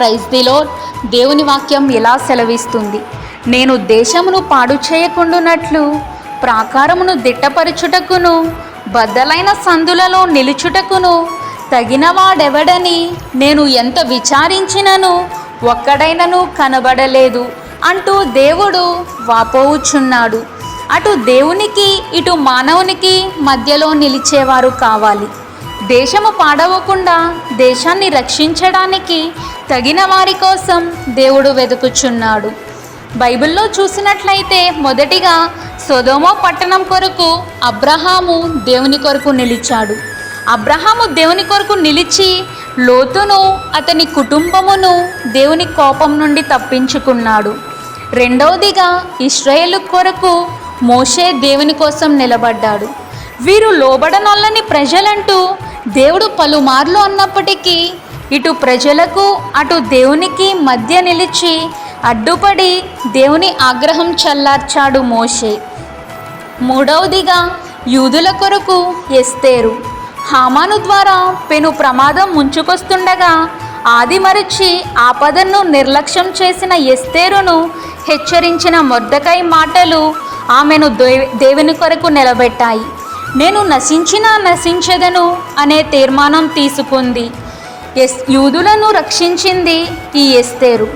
Praise దిలో దేవుని వాక్యం ఎలా సెలవిస్తుంది? నేను దేశమును పాడు చేయకుండునట్లు ప్రాకారమును దిట్టపరుచుటకును బద్దలైన సందులలో నిలుచుటకును తగినవాడెవడని నేను ఎంత విచారించినను ఒక్కడైనను కనబడలేదు అంటూ దేవుడు వాపోవుచున్నాడు. అటు దేవునికి ఇటు మానవునికి మధ్యలో నిలిచేవారు కావాలి. దేశము పాడవకుండా దేశాన్ని రక్షించడానికి తగిన వారి కోసం దేవుడు వెతుకుచున్నాడు. బైబిల్లో చూసినట్లయితే మొదటిగా సొదోమో పట్టణం కొరకు అబ్రహాము దేవుని కొరకు నిలిచాడు. అబ్రహాము దేవుని కొరకు నిలిచి లోతును అతని కుటుంబమును దేవుని కోపం నుండి తప్పించుకున్నాడు. రెండవదిగా ఇస్రాయేలు కొరకు మోషే దేవుని కోసం నిలబడ్డాడు. వీరు లోబడనొల్లని ప్రజలంటూ దేవుడు పలుమార్లు అన్నప్పటికీ ఇటు ప్రజలకు అటు దేవునికి మధ్య నిలిచి అడ్డుపడి దేవుని ఆగ్రహం చల్లార్చాడు మోషే. మూడవదిగా యూదుల కొరకు ఎస్తేరు. హామాను ద్వారా పెను ప్రమాదం ముంచుకొస్తుండగా ఆది మరచి ఆపదను నిర్లక్ష్యం చేసిన ఎస్తేరును హెచ్చరించిన మొద్దకై మాటలు ఆమెను దేవుని కొరకు నిలబెట్టాయి. నేను నశించినా నశించదను అనే తీర్మానం తీసుకుంది. ఎస్ యూదులను రక్షించింది ఈ ఎస్తేరు.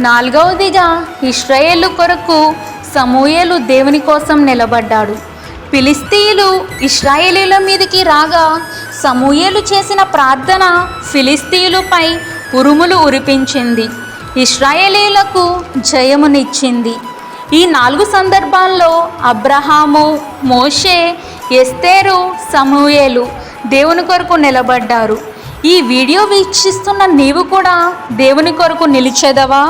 నాలుగవదిగా ఇస్రాయేలు కొరకు సమూయేలు దేవుని కోసం నిలబడ్డాడు. ఫిలిస్తీయులు ఇస్రాయేలీల మీదకి రాగా సమూయేలు చేసిన ప్రార్థన ఫిలిస్తీయులపై ఉరుములు ఉరిపించింది. ఇస్రాయేలీలకు జయమునిచ్చింది. ఈ నాలుగు సందర్భాల్లో అబ్రహాము మోషే ఎస్తేరు సమూయేలు దేవుని కొరకు నిలబడ్డారు. ఈ వీడియో వీక్షిస్తున్న నీవు కూడా దేవుని కొరకు నిలిచేదవా?